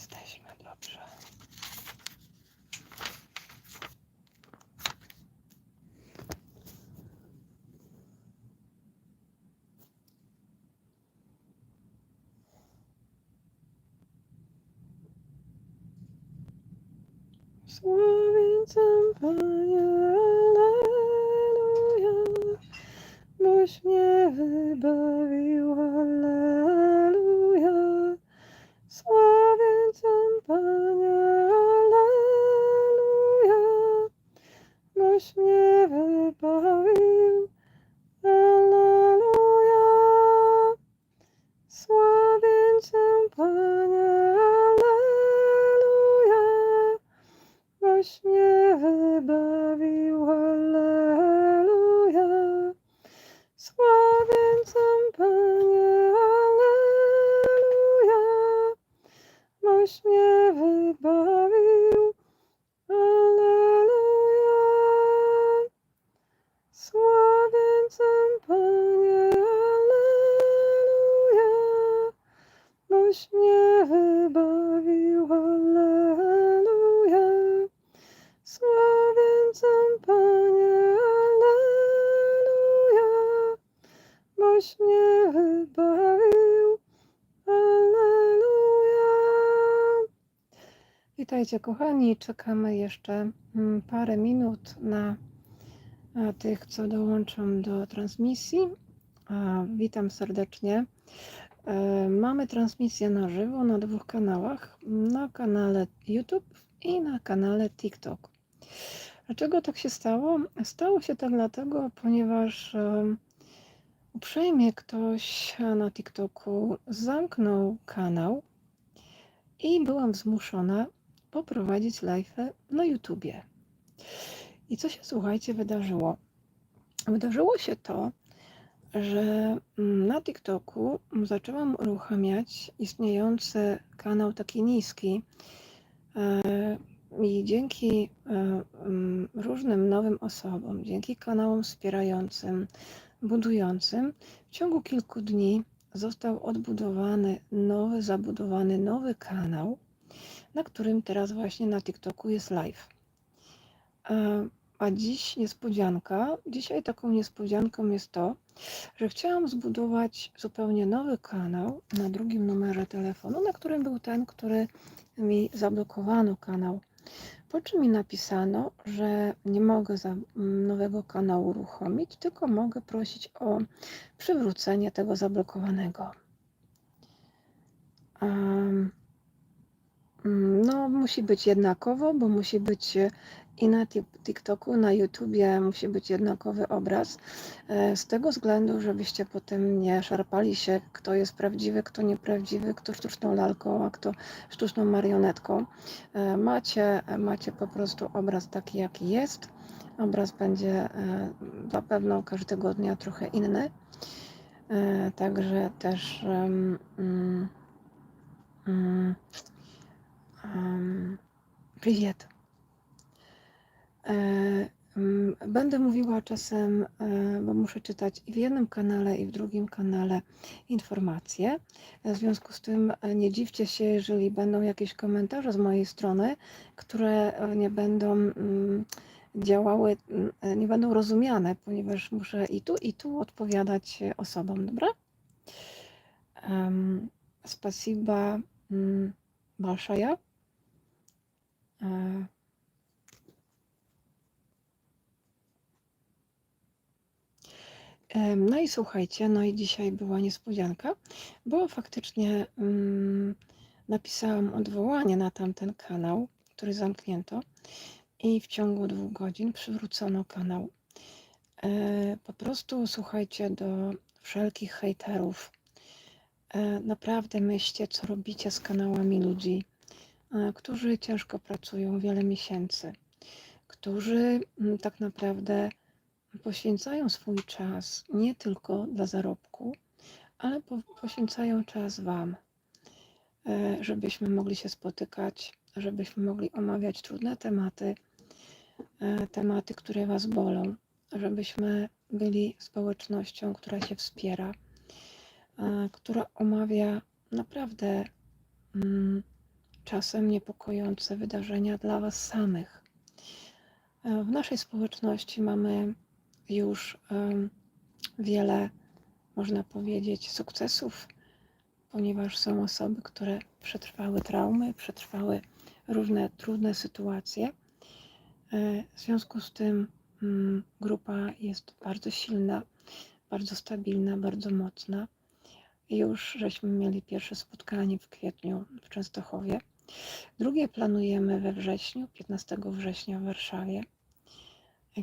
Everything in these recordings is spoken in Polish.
jesteśmy, dobrze. Słowicem Panie, Alleluja, boś mnie wybawił, Witajcie kochani, czekamy jeszcze mm, parę minut na a, tych, co dołączą do transmisji. Witam serdecznie. E, Mamy transmisję na żywo na dwóch kanałach, na kanale YouTube i na kanale TikTok. Dlaczego tak się stało? Stało się tak dlatego, ponieważ em, uprzejmie ktoś na TikToku zamknął kanał i byłam zmuszona poprowadzić live na YouTubie. I co się, słuchajcie, wydarzyło? Wydarzyło się to, że mm, na TikToku zaczęłam uruchamiać istniejący kanał taki niski. e, I dzięki e, mm, różnym nowym osobom, dzięki kanałom wspierającym, budującym, w ciągu kilku dni został odbudowany nowy, zabudowany nowy kanał, na którym teraz właśnie na TikToku jest live. E, A dziś niespodzianka. Dzisiaj taką niespodzianką jest to, że chciałam zbudować zupełnie nowy kanał na drugim numerze telefonu, na którym był ten, który mi zablokowano kanał. Po czym mi napisano, że nie mogę za m, nowego kanału uruchomić, tylko mogę prosić o przywrócenie tego zablokowanego. Mm, No, musi być jednakowo, bo musi być e, i na Tik- TikToku, na YouTubie musi być jednakowy obraz. e, Z tego względu, żebyście potem nie szarpali się, kto jest prawdziwy, kto nieprawdziwy, kto sztuczną lalką, a kto sztuczną marionetką. E, Macie, macie po prostu obraz taki, jaki jest. Obraz będzie na pewno każdego dnia trochę inny. Także też. em, mm, mm, em, Привет. E, mm, Będę mówiła czasem, e, bo muszę czytać i w jednym kanale, i w drugim kanale informacje. W związku z tym e, nie dziwcie się, jeżeli będą jakieś komentarze z mojej strony, które e, nie będą mm, działały, mm, e, nie będą rozumiane, ponieważ muszę i tu, i tu odpowiadać e, osobom, dobra? Em, Spasiba mm, большая. E, Em, No i słuchajcie, no i dzisiaj była niespodzianka, bo faktycznie mm, napisałam odwołanie na tamten kanał, który zamknięto i w ciągu dwóch godzin przywrócono kanał. E, po prostu słuchajcie do wszelkich hejterów. E, naprawdę myślcie, co robicie z kanałami ludzi, e, którzy ciężko pracują wiele miesięcy, którzy mm, tak naprawdę poświęcają swój czas nie tylko dla zarobku, ale po, poświęcają czas Wam, e, żebyśmy mogli się spotykać, żebyśmy mogli omawiać trudne tematy, e, tematy, które Was bolą, żebyśmy byli społecznością, która się wspiera, e, która omawia naprawdę mm, czasem niepokojące wydarzenia dla Was samych. E, W naszej społeczności mamy już wiele, można powiedzieć, sukcesów, ponieważ są osoby, które przetrwały traumy, przetrwały różne trudne sytuacje E, W związku z tym mm, grupa jest bardzo silna, bardzo stabilna, bardzo mocna. Już żeśmy mieli pierwsze spotkanie w kwietniu w Częstochowie. Drugie planujemy we wrześniu, 15 września w Warszawie.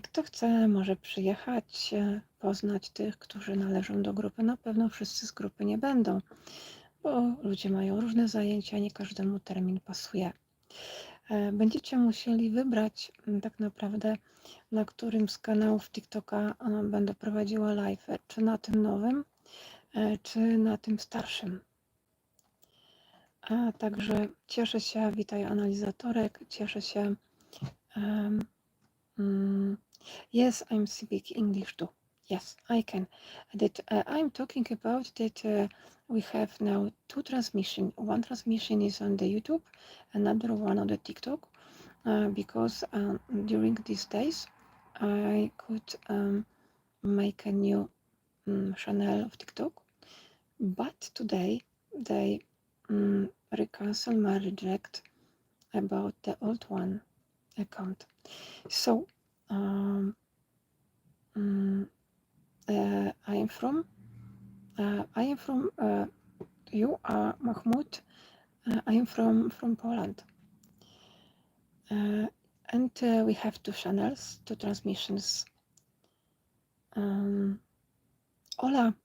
Kto chce, może przyjechać, e, poznać tych, którzy należą do grupy. Na pewno wszyscy z grupy nie będą, bo ludzie mają różne zajęcia, nie każdemu termin pasuje. E, Będziecie musieli wybrać tak naprawdę, na którym z kanałów TikToka e, będę prowadziła live, czy na tym nowym, e, czy na tym starszym. A także cieszę się, witaj analizatorek, cieszę się. Um, yes, I'm speak English too. Yes, I can. That uh, I'm talking about that uh, we have now two transmission. One transmission is on the YouTube, another one on the TikTok, uh, because um, during these days I could um, make a new um, channel of TikTok, but today they um, reconcile my reject about the old one account. So um, mm, uh, I am from uh, I am from uh, you are Mahmoud. Uh, I am from from Poland, uh, and uh, we have two channels, two transmissions. Um, hola,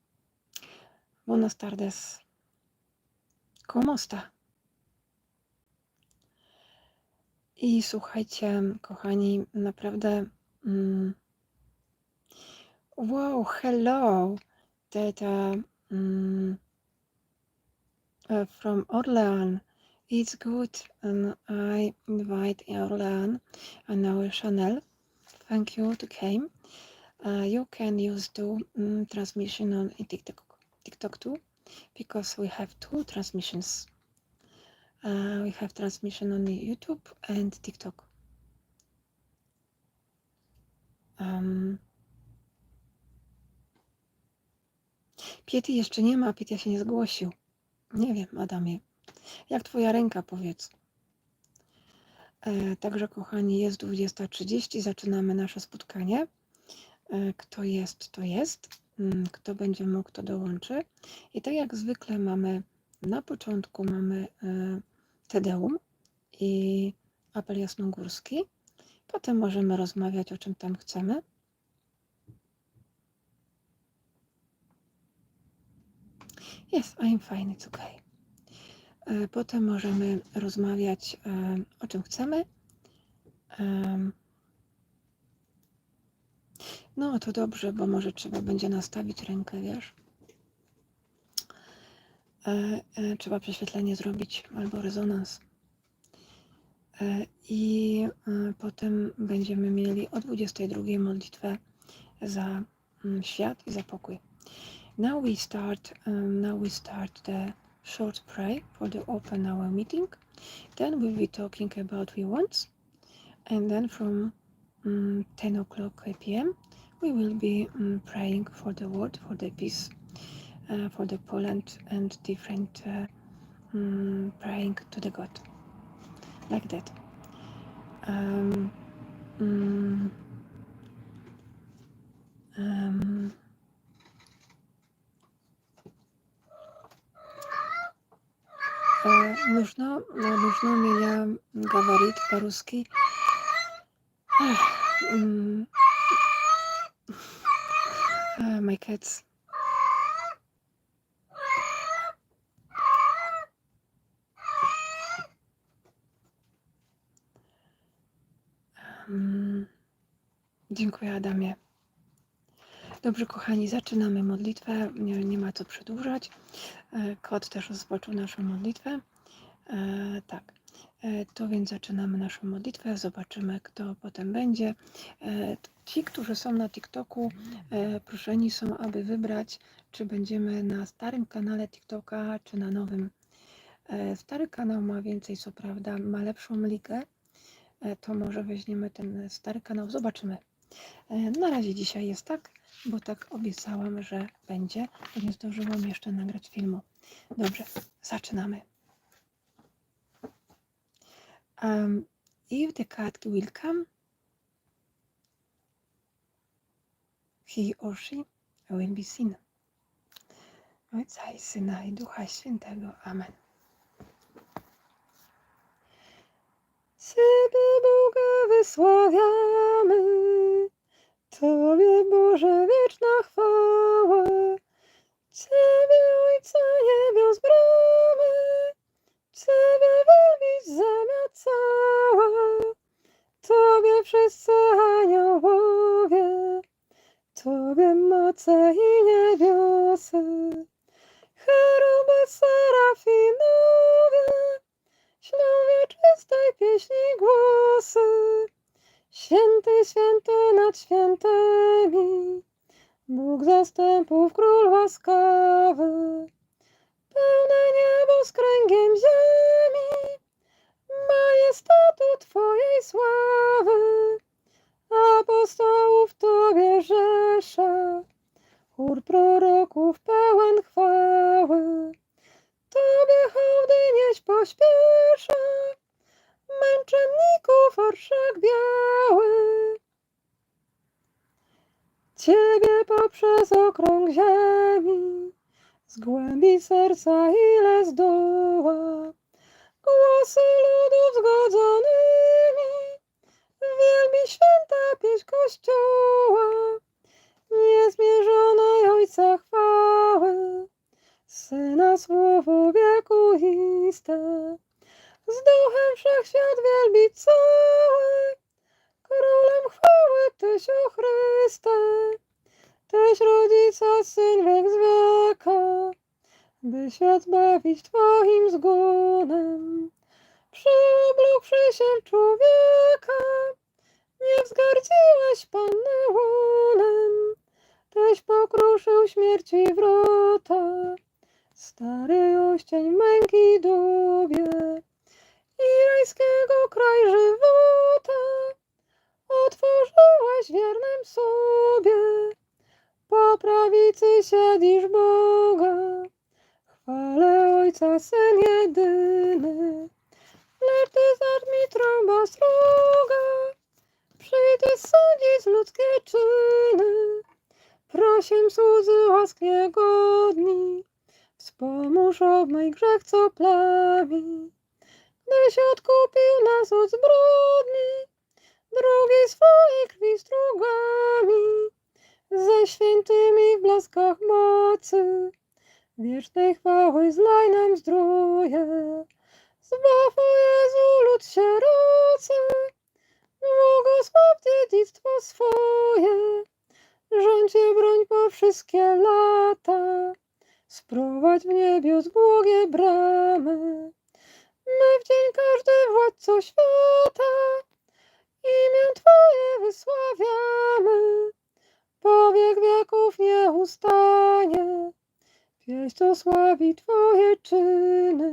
buenas tardes. ¿Cómo está? I słuchajcie, kochani, naprawdę. Mm, wow, hello, uh, mm, uh, from Orlean. It's good, and I invite Orlean on our channel. Thank you to came. Uh, you can use the mm, transmission on TikTok, TikTok too, because we have two transmissions. Uh, we have transmission on YouTube and TikTok. Um, Piety jeszcze nie ma, Pietia się nie zgłosił. Nie wiem, Adamie. Jak twoja ręka, powiedz. E, także, kochani, jest 20.30, zaczynamy nasze spotkanie. E, kto jest, to jest. Mm, Kto będzie mógł, to dołączy. I tak jak zwykle mamy na początku mamy e, Tedeum i apel jasnogórski. Potem możemy rozmawiać o czym tam chcemy. Yes, I'm fine, it's okay. Potem możemy rozmawiać e, o czym chcemy. Em, No to dobrze, bo może trzeba będzie nastawić rękę, wiesz. E, e, Trzeba prześwietlenie zrobić albo rezonans. E, I potem będziemy mieli o 22 modlitwę za mm, świat i za pokój. Now we start. Um, now we start the short prayer for the open hour meeting. Then we'll be talking about we wants, and then from um, 10 o'clock p.m. we will be um, praying for the world, for the peace, uh, for the Poland, and different uh, um, praying to the God, like that. Um, mm, um, Э, нужно, э, нужно меня говорить по-русски. Mm. Uh, my cats. Um. Dziękuję, Adamie. Dobrze, kochani, zaczynamy modlitwę. Nie, nie ma co przedłużać. E, Kot też rozpoczął naszą modlitwę. E, tak to więc zaczynamy naszą modlitwę. Zobaczymy, kto potem będzie. E, Ci, którzy są na TikToku, e, proszeni są, aby wybrać, czy będziemy na starym kanale TikToka, czy na nowym. E, Stary kanał ma więcej, co prawda, ma lepszą ligę. E, To może weźmiemy ten stary kanał, zobaczymy. E, Na razie dzisiaj jest tak, bo tak obiecałam, że będzie, nie zdążyłam jeszcze nagrać filmu. Dobrze, zaczynamy. Um, if the cat will come, he or she will be seen. Ojca i Syna i Ducha Świętego. Amen. Ciebie Boga wysławiamy, Tobie Boże wieczna chwała. Ciebie zastępów, król łaskawy, pełne niebo z kręgiem ziemi, majestatu Twojej sławy, apostołów Tobie rzesza, chór proroków okrąg ziemi, z głębi serca ile zdoła, głosy ludów zgodzonymi, wielbi święta pieśń Kościoła, niezmierzonej Ojca chwały, Syna słowo wiekuiste, z duchem wszechświat wielbi cały, królem chwały Tyś o Chryste, Tyś rodzica, Syn wiek z wieka, by świat zbawić Twoim zgonem. Przyoblóg przysięg człowieka, nie wzgardziłeś Panny łonem, Tyś pokruszył śmierci wrota, stary oścień męki dobie i rajskiego kraj żywota otworzyłeś wiernym sobie. Po prawicy siedzisz Boga, chwale Ojca Syn jedyny. Lecz Ty zadmi trąba sroga, przyjdę sądzić ludzkie czyny. Prosim słudzy łask niegodni, Wspomóż obmyj grzech, co plami, gdyś odkupił nas od zbrodni, drogi swojej krwi strugami, ze świętymi w blaskach mocy, wiecznej chwały zlaj nam zdroje. Zbaw, o Jezu, lud sierocy, błogosław dziedzictwo swoje, rządzie broń po wszystkie lata. Sprowadź w niebios błogie bramy. My w dzień każdy władco świata imię Twoje wysławiamy. Pieśń to sławi Twoje czyny.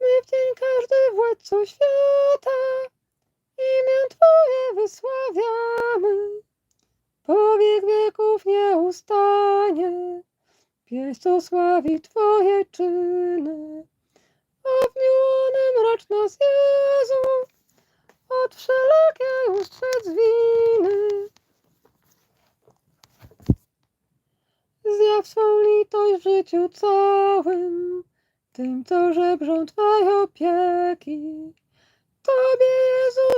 My w dzień każdy władco świata imię Twoje wysławiamy. Po wiek wieków nie ustanie, pieśń to sławi Twoje czyny. A w dniu racz nas Jezu, od wszelakiej ustrzec winy. Zjaw swą litość w życiu całym, tym, co żebrzą Twej opieki. Tobie, Jezu,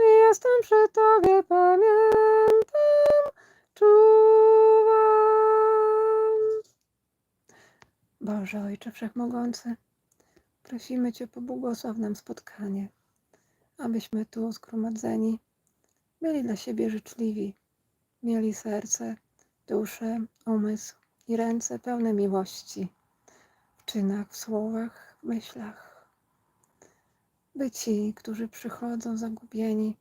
Jestem przy Tobie, pamiętam, czuwam. Boże Ojcze Wszechmogący, prosimy Cię, pobłogosław nam spotkanie, abyśmy tu zgromadzeni byli dla siebie życzliwi, mieli serce, duszę, umysł i ręce pełne miłości w czynach, w słowach, w myślach. By ci, którzy przychodzą zagubieni,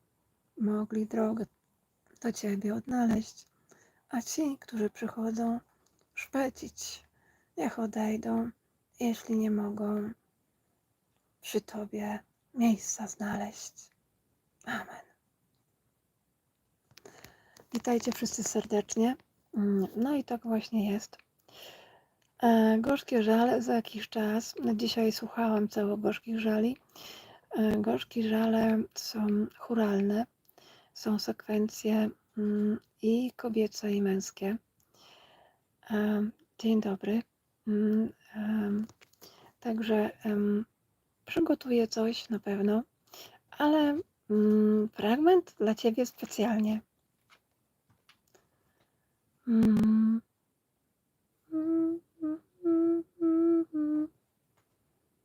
mogli drogę do Ciebie odnaleźć, a ci, którzy przychodzą szpecić, niech odejdą, jeśli nie mogą przy Tobie miejsca znaleźć. Amen. Witajcie wszyscy serdecznie. Mm, No i tak właśnie jest. E, Gorzkie żale za jakiś czas. Dzisiaj słuchałam cało gorzkich żali. E, Gorzkie żale są churalne. Są sekwencje mm, i kobiece, i męskie. E, Dzień dobry. Mm, Także przygotuję coś na pewno, ale mm, fragment dla Ciebie specjalnie.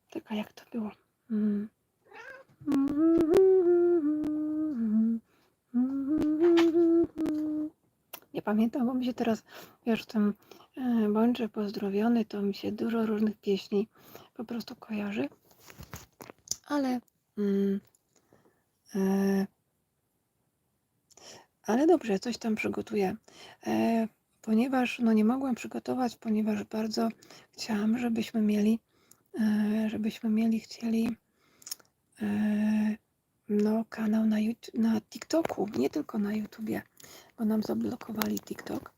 Czekaj, jak to było? Nie pamiętam, bo mi się teraz, wiesz, w tym e, bądźże pozdrowiony, to mi się dużo różnych pieśni po prostu kojarzy. Ale mm, e, ale dobrze, coś tam przygotuję. E, ponieważ no nie mogłam przygotować, ponieważ bardzo chciałam, żebyśmy mieli, e, żebyśmy mieli, chcieli no, kanał na, YouTube, na TikToku, nie tylko na YouTubie, bo nam zablokowali TikTok.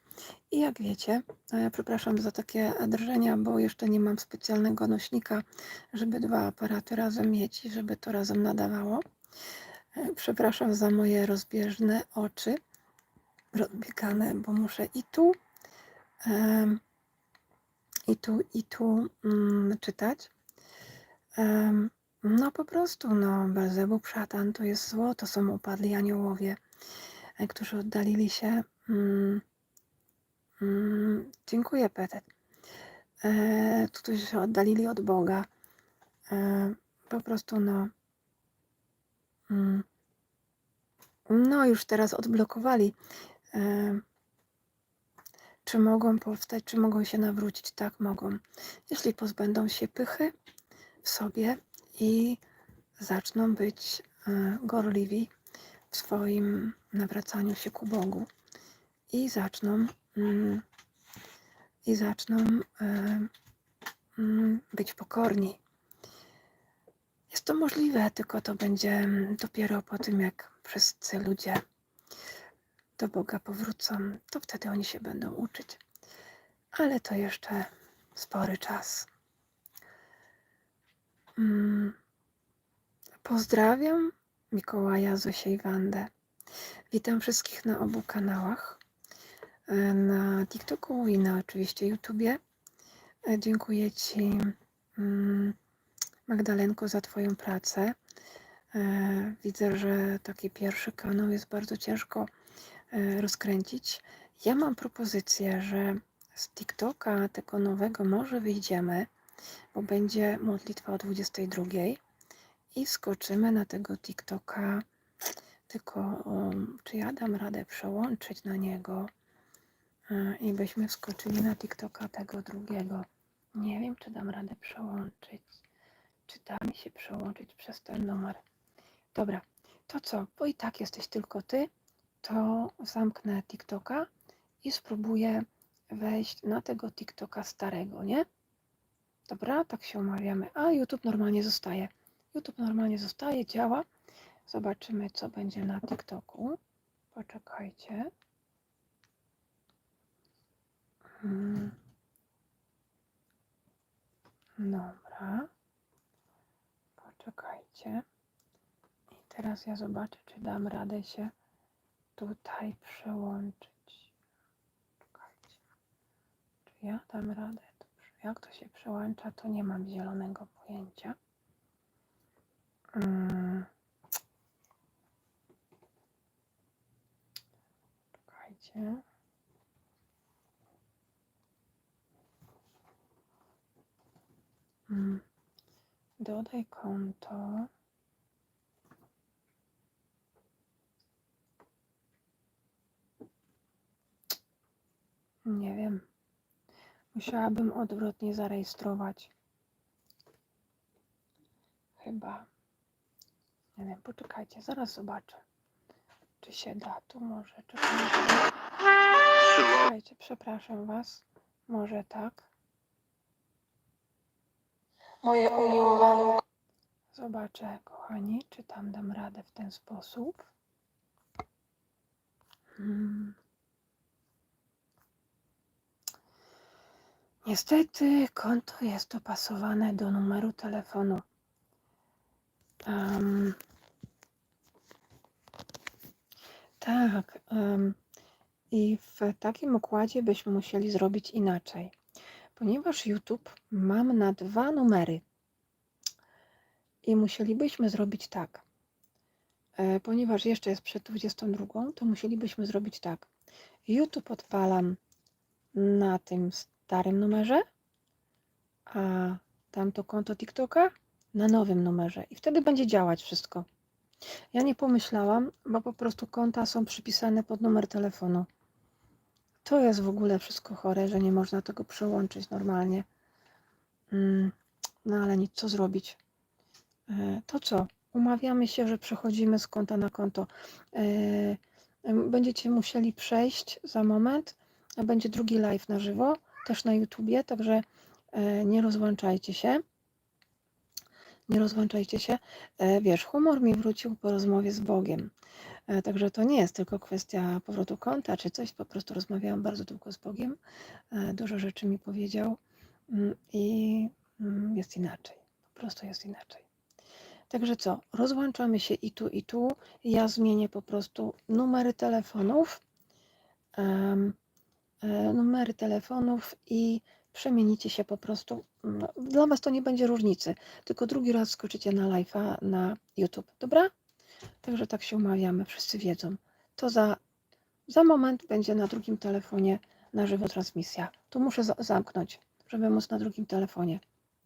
I jak wiecie, e, przepraszam za takie drżenia, bo jeszcze nie mam specjalnego nośnika, żeby dwa aparaty razem mieć i żeby to razem nadawało. E, Przepraszam za moje rozbieżne oczy, rozbiegane, bo muszę i tu, i tu, i tu mm, czytać. Em, No po prostu, no, Belzebub, szatan to jest zło, to są upadli aniołowie, e, którzy oddalili się. Mm, mm, dziękuję, Petet. E, się oddalili od Boga. E, po prostu, no. Mm, no, już teraz odblokowali. E, czy mogą powstać, czy mogą się nawrócić? Tak, mogą. Jeśli pozbędą się pychy w sobie i zaczną być e, gorliwi w swoim nawracaniu się ku Bogu i zaczną mm, i zaczną e, mm, być pokorni. Jest to możliwe, tylko to będzie mm, dopiero po tym, jak wszyscy ludzie do Boga powrócą, to wtedy oni się będą uczyć. Ale to jeszcze spory czas. Mm. Pozdrawiam Mikołaja, Zosię i Wandę. Witam wszystkich na obu kanałach. e, Na TikToku i na oczywiście YouTubie. E, Dziękuję Ci, mm, Magdalenko, za Twoją pracę. E, Widzę, że taki pierwszy kanał jest bardzo ciężko rozkręcić. Ja mam propozycję, że z TikToka tego nowego może wyjdziemy, bo będzie modlitwa o 22 i skoczymy na tego TikToka. Tylko um, czy ja dam radę przełączyć na niego e, i byśmy wskoczyli na TikToka tego drugiego. Nie wiem, czy dam radę przełączyć. Czy da mi się przełączyć przez ten numer? Dobra, to co? Bo i tak jesteś tylko ty, to zamknę TikToka i spróbuję wejść na tego TikToka starego, nie? Dobra, tak się umawiamy. A YouTube normalnie zostaje. YouTube normalnie zostaje, działa. Zobaczymy, co będzie na TikToku. Poczekajcie. Hmm. Dobra. Poczekajcie. I teraz ja zobaczę, czy dam radę się tutaj przełączyć. Czy ja dam radę? Jak to się przełącza, to nie mam zielonego pojęcia. Mm. Czekajcie. Mm. Dodaj konto. Nie wiem. Musiałabym odwrotnie zarejestrować. Chyba. Nie wiem, poczekajcie, zaraz zobaczę. Czy się da tu może. Czekajcie, czekajcie przepraszam Was. Może tak. Moje umiłowane Zobaczę, kochani, czy tam dam radę w ten sposób. Hmm. Niestety konto jest dopasowane do numeru telefonu. Em, tak. em, I w takim układzie byśmy musieli zrobić inaczej. Ponieważ YouTube mam na dwa numery. I musielibyśmy zrobić tak. E, Ponieważ jeszcze jest przed 22, to musielibyśmy zrobić tak. YouTube odpalam na tym starym numerze, a tamto konto TikToka na nowym numerze. I wtedy będzie działać wszystko. Ja nie pomyślałam, bo po prostu konta są przypisane pod numer telefonu. To jest w ogóle wszystko chore, że nie można tego przełączyć normalnie. Mm, No ale nic, co zrobić? E, To co? Umawiamy się, że przechodzimy z konta na konto. E, Będziecie musieli przejść za moment. Będzie drugi live na żywo, też na YouTubie, także e, nie rozłączajcie się. Nie rozłączajcie się. E, Wiesz, humor mi wrócił po rozmowie z Bogiem. E, Także to nie jest tylko kwestia powrotu konta czy coś, po prostu rozmawiałam bardzo długo z Bogiem. Dużo rzeczy mi powiedział mm, i mm, jest inaczej. Po prostu jest inaczej. Także co, rozłączamy się i tu, i tu. Ja zmienię po prostu numery telefonów. e, numery telefonów i przemienicie się po prostu. no, Dla Was to nie będzie różnicy, tylko drugi raz skoczycie na live'a na YouTube, dobra? Także tak się umawiamy, wszyscy wiedzą. To za, za moment będzie na drugim telefonie na żywo transmisja. Tu muszę za- zamknąć, żeby móc na drugim telefonie.